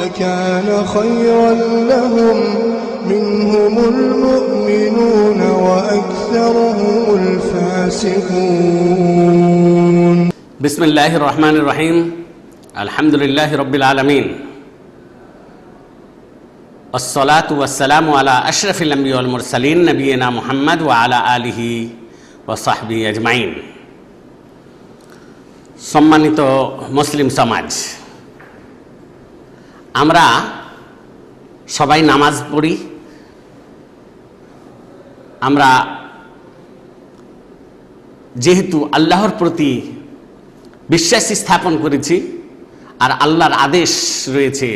لكان خيرا لهم منهم المؤمنون وأكثرهم الفاسقون بسم الله الرحمن الرحيم الحمد لله رب العالمين الصلاة والسلام على أشرف الأنبياء والمرسلين نبينا محمد وعلى آله وصحبه أجمعين সম্মানিত মুসলিম সমাজ আমরা সবাই নামাজ পড়ি। আমরা যেহেতু আল্লাহর প্রতি বিশ্বাস স্থাপন করেছি, আর আল্লাহর আদেশ রয়েছে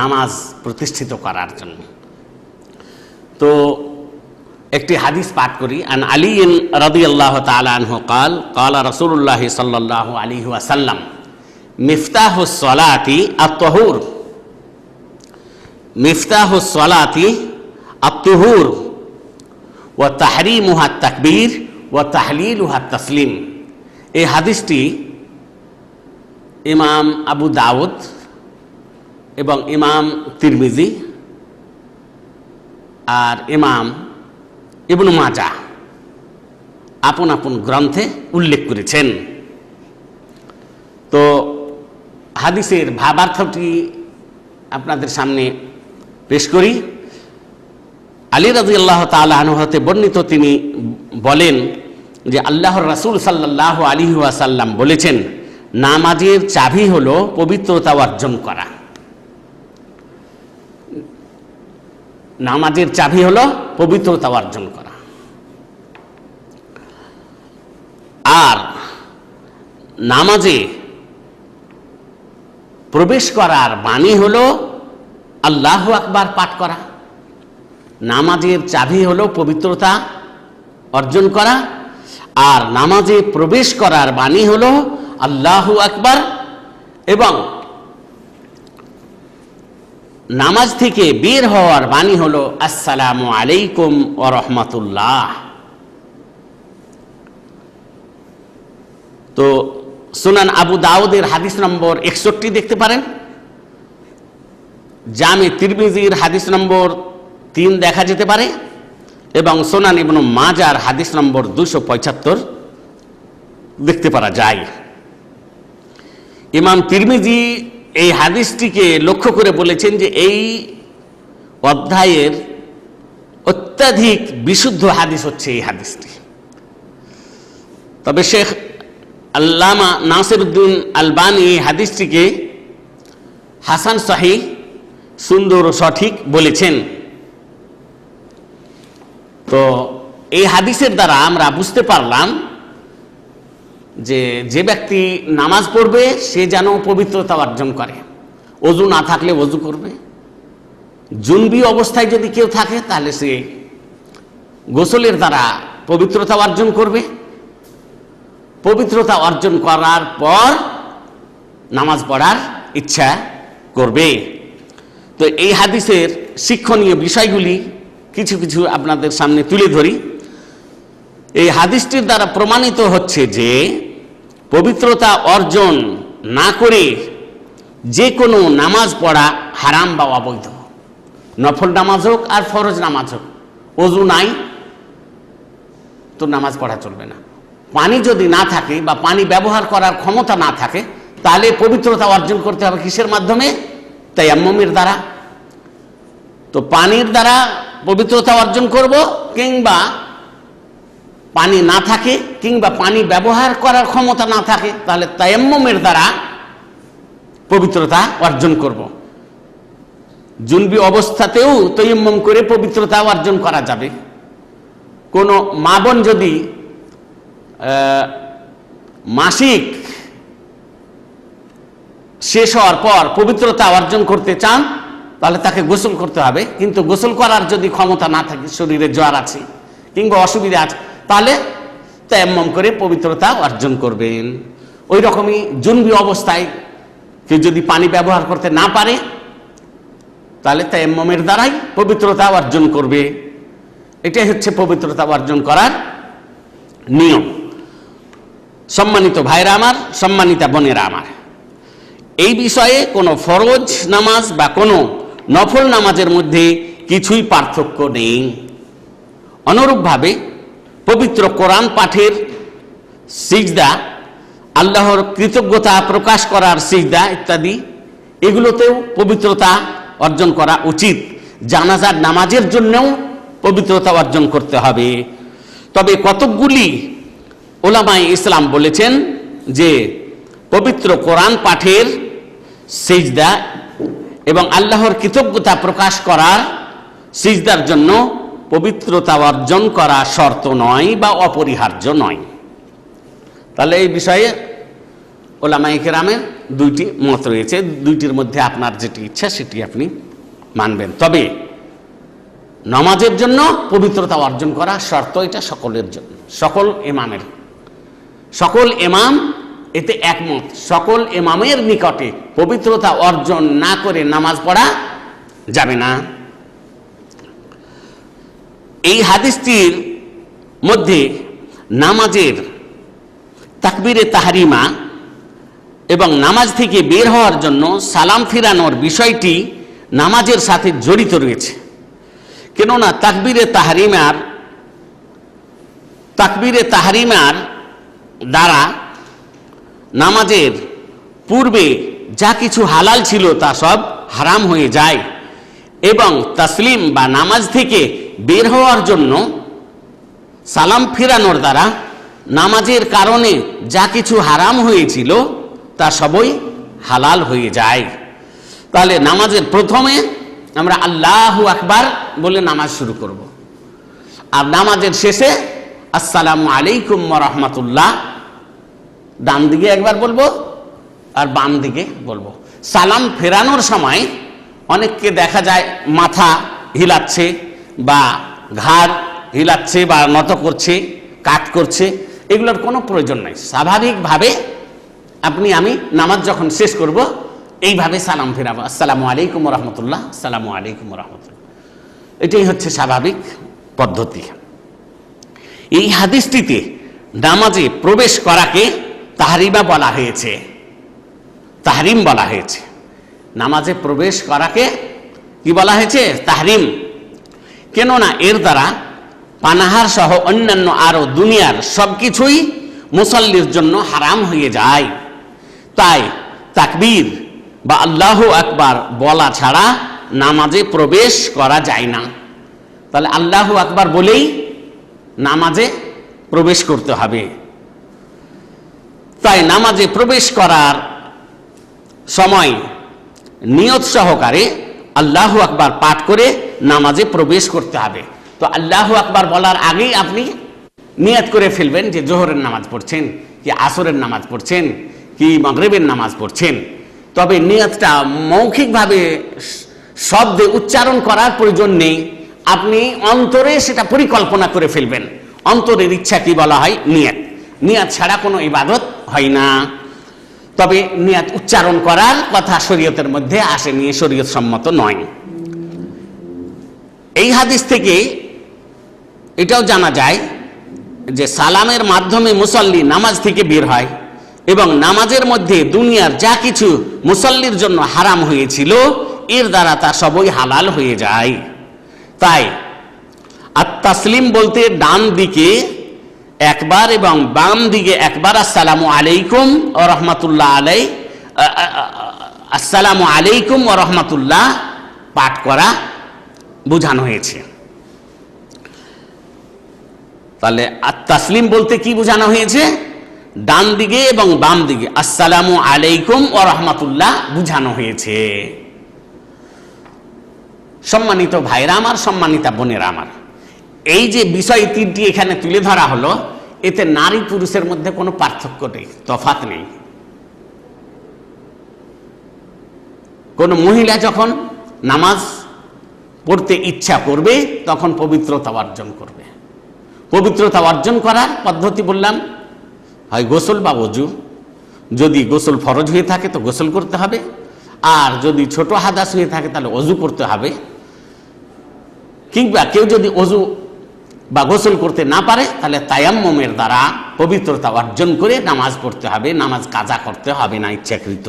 নামাজ প্রতিষ্ঠিত করার জন্য। তো একটি হাদিস পাঠ করি। আন আলী রদি আল্লাহ তালাহ কাল, কালা রসুল্লাহ সাল্লাহ আলী ওয়াসাল্লাম মিফতাহ সলাতি আত্মহুর মিফতাহ সলাতি আত্মহুর ও তাহরিমুহা তাকবীর ও তাহলিলুহা তসলিম এই হাদিসটি ইমাম আবু দাউদ এবং ইমাম তিরমিজি আর ইমাম ইবনু মাজা আপন আপন গ্রন্থে উল্লেখ করেছেন। তো হাদিসের ভাবার্থটি আপনাদের সামনে পেশ করি। আলী রাজি আল্লাহ তালাহতে বর্ণিত তিনি বলেন যে, আল্লাহর রাসুল সাল্লাহ আলী ওয়াসাল্লাম বলেছেন, নামাজের চাবি হলো পবিত্রতা অর্জন করা। নামাজের চাবি হলো পবিত্রতা অর্জন করা। আর নামাজে প্রবেশ করার বাণী হলো আল্লাহ আকবার পাঠ করা। নামাজের চাবি হলো পবিত্রতা অর্জন করা। আর নামাজে প্রবেশ করার বাণী হলো আল্লাহু আকবার এবং নামাজ থেকে বের হওয়ার বাণী হলো আসসালামু আলাইকুম ও রহমতুল্লাহ। তো সুনান আবু দাউদের হাদিস নম্বর একষট্টি দেখতে পারেন। জামে তিরমিজির হাদিস নম্বর তিন দেখা যেতে পারে এবং সোনান ইবনু মাজার হাদিস নম্বর দুশো পঁচাত্তর দেখতে পারা যায়। ইমাম তিরমিজি এই হাদিসটিকে লক্ষ্য করে বলেছেন যে এই অধ্যায়ের অত্যাধিক বিশুদ্ধ হাদিস হচ্ছে এই হাদিসটি। তবে শেখ আল্লামা নাসিরুদ্দিন আলবানি এই হাদিসটিকে হাসান শাহী সুন্দর ও সঠিক বলেছেন। তো এই হাদিসের দ্বারা আমরা বুঝতে পারলাম যে যে ব্যক্তি নামাজ পড়বে, সে যেন পবিত্রতা অর্জন করে। অজু না থাকলে অজু করবে। জুনবি অবস্থায় যদি কেউ থাকে, তাহলে সে গোসলের দ্বারা পবিত্রতা অর্জন করবে। পবিত্রতা অর্জন করার পর নামাজ পড়ার ইচ্ছা করবে। তো এই হাদিসের শিক্ষণীয় বিষয়গুলি কিছু কিছু আপনাদের সামনে তুলে ধরি। এই হাদিসটির দ্বারা প্রমাণিত হচ্ছে যে পবিত্রতা অর্জন না করে যে কোনো নামাজ পড়া হারাম বা অবৈধ। নফল নামাজ হোক আর ফরজ নামাজ হোক, অজু নাই তো নামাজ পড়া চলবে না। পানি যদি না থাকে বা পানি ব্যবহার করার ক্ষমতা না থাকে, তাহলে পবিত্রতা অর্জন করতে হবে কিসের মাধ্যমে? তাই আম্মমের দ্বারা, তো পানির দ্বারা পবিত্রতা অর্জন করব কিংবা পানি না থাকে কিংবা পানি ব্যবহার করার ক্ষমতা না থাকে, তাহলে তায়াম্মমের দ্বারা পবিত্রতা অর্জন করব। জুনবি অবস্থাতেও তৈম্মম করে পবিত্রতা অর্জন করা যাবে। কোনো মা বোন যদি মাসিক শেষ হওয়ার পর পবিত্রতা অর্জন করতে চান, তাহলে তাকে গোসল করতে হবে। কিন্তু গোসল করার যদি ক্ষমতা না থাকে, শরীরে জ্বর আছে কিংবা অসুবিধা আছে, তাহলে তায়াম্মম করে পবিত্রতা অর্জন করবেন। ওই রকমই জন্মী অবস্থায় কেউ যদি পানি ব্যবহার করতে না পারে, তাহলে তায়াম্মমের দ্বারাই পবিত্রতা অর্জন করবে। এটাই হচ্ছে পবিত্রতা অর্জন করার নিয়ম। সম্মানিত ভাইরা আমার, সম্মানিতা বোনেরা আমার। এই বিষয়ে কোনো ফরজ নামাজ বা কোনো নফল নামাজের মধ্যে কিছুই পার্থক্য নেই। অনুরূপভাবে পবিত্র কোরআন পাঠের সিজদা, আল্লাহর কৃতজ্ঞতা প্রকাশ করার সিজদা ইত্যাদি, এগুলোতেও পবিত্রতা অর্জন করা উচিত। জানাজার নামাজের জন্যও পবিত্রতা অর্জন করতে হবে। তবে কতকগুলি ওলামাই ইসলাম বলেছেন যে পবিত্র কোরআন পাঠের সিজদা এবং আল্লাহর কৃতজ্ঞতা প্রকাশ করার সিজদার জন্য পবিত্রতা অর্জন করা শর্ত নয় বা অপরিহার্য নয়। তাহলে এই বিষয়ে ওলামাই কেরামের দুইটি মত রয়েছে, দুইটির মধ্যে আপনার যেটি ইচ্ছা সেটি আপনি মানবেন। তবে নামাজের জন্য পবিত্রতা অর্জন করা শর্ত এটা সকলের জন্য, সকল এমামের সকল ইমাম এতে একমত। সকল এমামের নিকটে পবিত্রতা অর্জন না করে নামাজ পড়া যাবে না। এই হাদিসটির মধ্যে নামাজের তাকবিরে তাহারিমা এবং নামাজ থেকে বের হওয়ার জন্য সালাম ফিরানোর বিষয়টি নামাজের সাথে জড়িত রয়েছে। কেননা তাকবিরে তাহারিমার তাকবিরে তাহারিমার দ্বারা নামাজের পূর্বে যা কিছু হালাল ছিল তা সব হারাম হয়ে যায়। এবং তাসলিম বা নামাজ থেকে বের হওয়ার জন্য সালাম ফিরানোর দ্বারা নামাজের কারণে যা কিছু হারাম হয়েছিল তা সবই হালাল হয়ে যায়। তাহলে নামাজের প্রথমে আমরা আল্লাহ আকবার বলে নামাজ শুরু করব। আর নামাজের শেষে, আসসালামু আলাইকুম রহমতুল্লাহ ডান দিকে একবার বলব আর বাম দিকে বলব। সালাম ফেরানোর সময় অনেককে দেখা যায় মাথা হিলাচ্ছে বা ঘাড় হিলাচ্ছে বা নত করছে কাট করছে, এগুলোর কোনো প্রয়োজন নাই। স্বাভাবিকভাবে আপনি, আমি নামাজ যখন শেষ করব, এইভাবে সালাম ফেরাবো। আসসালামু আলাইকুম রহমতুল্লাহ আসসালামু আলাইকুম রহমতুল্লাহ এটাই হচ্ছে স্বাভাবিক পদ্ধতি। এই হাদিসটিতে নামাজে প্রবেশ করাকে তাহারিমা বলা হয়েছে। তাহরিম বলা হয়েছে। নামাজে প্রবেশ করাকে কি বলা হয়েছে? তাহরিম। কেননা এর দ্বারা পানাহার সহ অন্যান্য আরও দুনিয়ার সব কিছুই মুসল্লির জন্য হারাম হয়ে যায়। তাই তাকবীর বা আল্লাহ আকবার বলা ছাড়া নামাজে প্রবেশ করা যায় না। তাহলে আল্লাহ আকবার বলেই নামাজে প্রবেশ করতে হবে। তাই নামাজে প্রবেশ করার সময় নিয়ত সহকারে আল্লাহ আকবার পাঠ করে নামাজে প্রবেশ করতে হবে। তো আল্লাহ আকবার বলার আগেই আপনি নিয়ত করে ফেলবেন যে জোহরের নামাজ পড়ছেন, কি আসরের নামাজ পড়ছেন, কি মগরেবের নামাজ পড়ছেন। তবে নিয়তটা মৌখিকভাবে শব্দে উচ্চারণ করার প্রয়োজন নেই। আপনি অন্তরে সেটা পরিকল্পনা করে ফেলবেন। অন্তরের ইচ্ছা কি বলা হয়? নিয়ত। নিয়ত ছাড়া কোনো ইবাদত হয় না। তবে নিয়াত উচ্চারণ করার কথা শরীয়তের মধ্যে আসেনি শরীয়ত সম্মত নয়। এই হাদিস থেকে এটাও জানা যায় যে সালামের মাধ্যমে মুসল্লি নামাজ থেকে বের হয় এবং নামাজের মধ্যে দুনিয়ার যা কিছু মুসল্লির জন্য হারাম হয়েছিল, এর দ্বারা তা সবই হালাল হয়ে যায়। তাই আর তাসলিম বলতে ডান দিকে একবার এবং বাম দিকে একবার, আসসালামু আলাইকুম ও রহমতুল্লাহ আলাই আসসালামু আলাইকুম ও রহমতুল্লাহ পাঠ করা বোঝানো হয়েছে। তাহলে তাসলিম বলতে কি বোঝানো হয়েছে? ডান দিকে এবং বাম দিকে আসসালামু আলাইকুম ও রহমতুল্লাহ বুঝানো হয়েছে। সম্মানিত ভাইরা আমার, সম্মানিতা বোনেরা আমার এই যে বিষয় তিনটি এখানে তুলে ধরা হলো, এতে নারী পুরুষের মধ্যে কোনো পার্থক্য নেই তফাত নেই। কোন মহিলা যখন নামাজ পড়তে ইচ্ছা করবে, তখন পবিত্রতা অর্জন করবে। পবিত্রতা অর্জন করার পদ্ধতি বললাম, হয় গোসল বা অজু যদি গোসল ফরজ হয়ে থাকে তো গোসল করতে হবে, আর যদি ছোট হাদাস হয়ে থাকে তাহলে অজু করতে হবে। কিংবা কেউ যদি অজু বা গোসল করতে না পারে, তাহলে তায়াম্মমের দ্বারা পবিত্রতা অর্জন করে নামাজ পড়তে হবে, নামাজ কাজা করতে হবে না ইচ্ছাকৃত।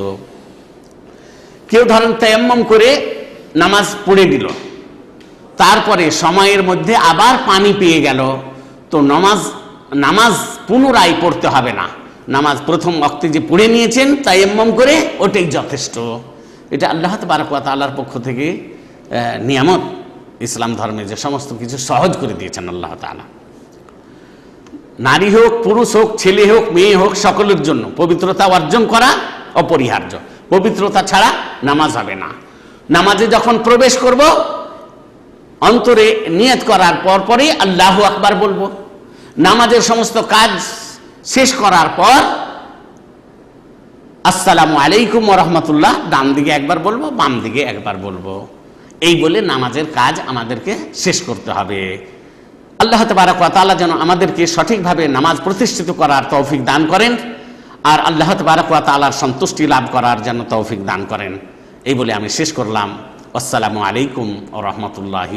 কেউ ধরেন তায়াম্মম করে নামাজ পড়ে দিল, তারপরে সময়ের মধ্যে আবার পানি পেয়ে গেল, তো নামাজ নামাজ পুনরায় পড়তে হবে না। নামাজ প্রথম অক্তে যে পড়ে নিয়েছেন তায়াম্মম করে, ওটাই যথেষ্ট। এটা আল্লাহ তাবারকাত আল্লাহর পক্ষ থেকে নিয়ামত। ইসলাম ধর্মে যে সমস্ত কিছু সহজ করে দিয়েছেন আল্লাহ তাআলা। নারী হোক, পুরুষ হোক, ছেলে হোক, মেয়ে হোক, সকলের জন্য পবিত্রতা অর্জন করা অপরিহার্য। পবিত্রতা ছাড়া নামাজ হবে না। নামাজে যখন প্রবেশ করব, অন্তরে নিয়ত করার পর পরই আল্লাহ আকবার বলব। নামাজের সমস্ত কাজ শেষ করার পর আসসালামু আলাইকুম রহমতুল্লাহ, ডান দিকে একবার বলব, বাম দিকে একবার বলব। এই বলে নামাজের কাজ আমাদেরকে শেষ করতে হবে। আল্লাহ তবারক ওয়া যেন আমাদেরকে সঠিকভাবে নামাজ প্রতিষ্ঠিত করার তৌফিক দান করেন আর আল্লাহ তবারক ওয়া সন্তুষ্টি লাভ করার যেন তৌফিক দান করেন। এই বলে আমি শেষ করলাম। আসসালামু আলাইকুম ও রহমতুল্লাহি